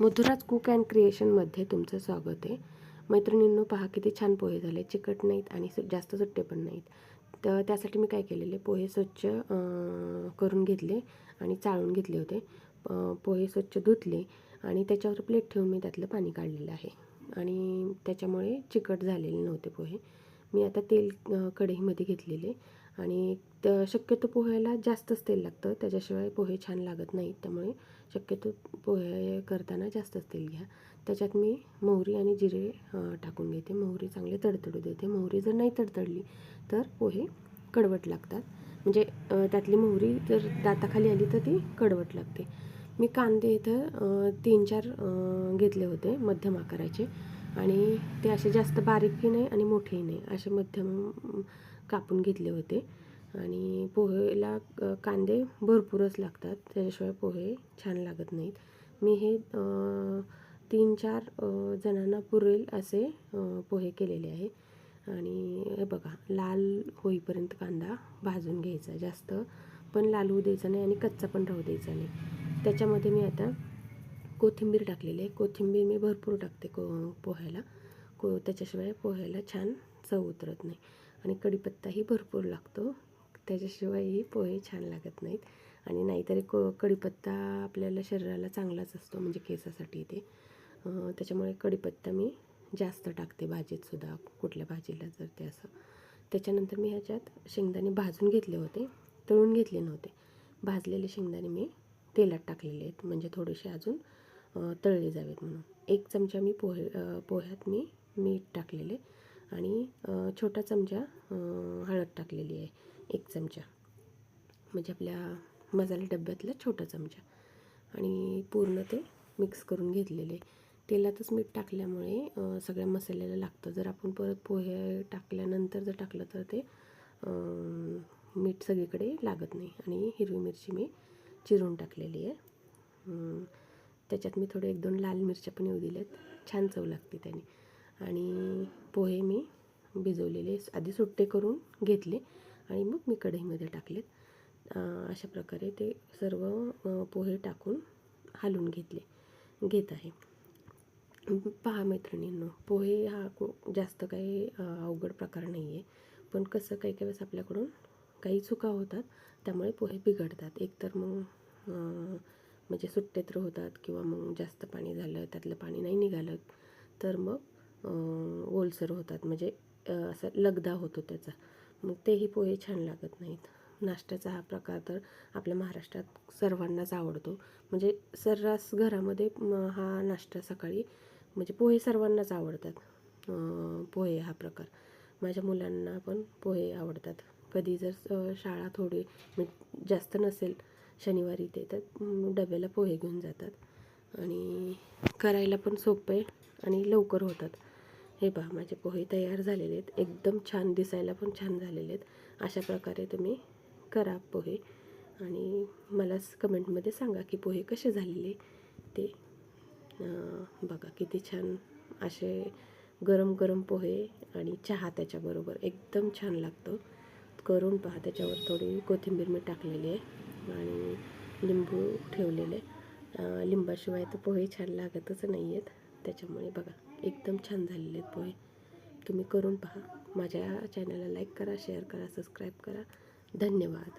Madhuraj cook and क्रिएशनमध्ये तुमचं स्वागत आहे. मैत्रिणींनो पहा किती छान पोहे झाले. चिकट नाहीत आणि सु- जास्त सुट्टे पण नाहीत. तर त्यासाठी मी काय केलेले पोहे स्वच्छ करून घेतले आणि चाळून घेतले होते. पोहे स्वच्छ धुतले आणि त्याच्यावर प्लेट ठेवून मी त्यातलं पाणी काढलेलं आहे. आणि त्याच्यामुळे चिकट झालेले नव्हते पोहे. मी आता तेल कढईमध्ये घेतलेले. आणि त्या शक्यतो पोह्याला जास्तच तेल लागतं. त्याच्याशिवाय पोहे छान लागत नाहीत. त्यामुळे शक्यतो पोहे करताना जास्तच तेल घ्या. त्याच्यात मी मोहरी आणि जिरे टाकून घेते. मोहरी चांगले तडतडू देते. मोहरी जर नाही तडतडली तर पोहे कडवट लागतात. म्हणजे त्यातली मोहरी जर दाताखाली आली तर ती कडवट लागते. मी कांदे इथं तीन चार घेतले होते मध्यम आकाराचे. आणि ते असे जास्त बारीकही नाही आणि मोठेही नाही. असे मध्यम कापून घेतले होते. आणि पोहेला कांदे भरपूरच लागतात. त्याच्याशिवाय पोहे छान लागत नाहीत. मी हे तीन चार जणांना पुरेल असे पोहे केलेले आहे. आणि हे बघा लाल होईपर्यंत कांदा भाजून घ्यायचा जास्त. पण लाल होऊ द्यायचा नाही आणि कच्चा पण राहू द्यायचा नाही. त्याच्यामध्ये मी आता कोथिंबीर टाकलेली आहे. कोथिंबीर मी भरपूर टाकते को पोह्याला. को त्याच्याशिवाय पोह्याला छान चव उतरत नाही. आणि कढीपत्ताही भरपूर लागतो. त्याच्याशिवायही पोहे छान लागत नाहीत. आणि नाहीतरी को कढीपत्ता आपल्याला शरीराला चांगलाच असतो म्हणजे केसासाठी ते. त्याच्यामुळे कढीपत्ता मी जास्त टाकते भाजीतसुद्धा कुठल्या भाजीला जर ते असं. त्याच्यानंतर मी ह्याच्यात शेंगदाणे भाजून घेतले होते. तळून घेतले नव्हते. भाजलेले शेंगदाणे मी तेलात टाकलेले आहेत. म्हणजे थोडेसे अजून तळले जावेत म्हणून. एक चमचा मी पोहे पोह्यात मी मीठ टाकलेले आणि छोटा चमचा हळद टाकलेली आहे एक चमचा. म्हणजे आपल्या मसाला डब्यातला छोटा चमचा. आणि पूर्ण ते मिक्स करून घेतलेले. तेलातच मीठ टाकल्यामुळे सगळ्या मसाल्याला लागतं. जर आपण परत पोहे टाकल्यानंतर जर टाकलं तर ते मीठ सगळीकडे लागत नाही. आणि हिरवी मिरची मी चिरून टाकलेली आहे. त्याच्यात मी थोडे एक दोन लाल मिरच्या पण येऊ दिल्यात. छान चव लागते त्याने. आणि पोहे मी भिजवलेले आधी सुट्टे करून घेतले आणि मग मी कढईमध्ये टाकलेत. अशा प्रकारे ते सर्व पोहे टाकून हालून घेतले घेत आहे. पहा मैत्रिणींनो पोहे हा जास्त काही अवघड प्रकार नाही आहे पण कसं काही काही वेळेस आपल्याकडून काही चुका होतात त्यामुळे पोहे बिघडतात. एकतर मग म्हणजे सुट्टे तर होतात किंवा मग जास्त पाणी झालं त्यातलं पाणी नाही निघालं तर मग ओलसर होतात. म्हणजे असं लगदा होतो त्याचा. मग तेही पोहे छान लागत नाहीत. नाश्त्याचा हा प्रकार तर आपल्या महाराष्ट्रात सर्वांनाच आवडतो. म्हणजे सर्रास घरामध्ये हा नाश्ता सकाळी म्हणजे पोहे सर्वांनाच आवडतात. पोहे हा प्रकार. माझ्या मुलांना पण पोहे आवडतात. कधी जर शाळा थोडी जास्त नसेल शनिवारी ते तर डब्याला पोहे घेऊन जातात. आणि करायला पण सोपं आहे आणि लवकर होतात. हे पहा माझे पोहे तयार झालेले आहेत. एकदम छान दिसायला पण छान झालेले आहेत. अशा प्रकारे तुम्ही करा पोहे. आणि मला कमेंटमध्ये सांगा की पोहे कसे झालेले ते. बघा किती छान असे गरम गरम पोहे आणि चहा त्याच्याबरोबर. एकदम छान लागतो. करून पहा त्याच्यावर थोडी कोथिंबीर मी टाकलेली आहे. आणि लिंबू ठेवलेले. लिंबाशिवाय तर पोहे छान लागतच नाही आहेत त्याच्यामुळे बघा एकदम छान झालेले आहेत पोहे. तुम्ही करून पहा. माझ्या चॅनलला लाईक करा शेअर करा सबस्क्राईब करा. धन्यवाद.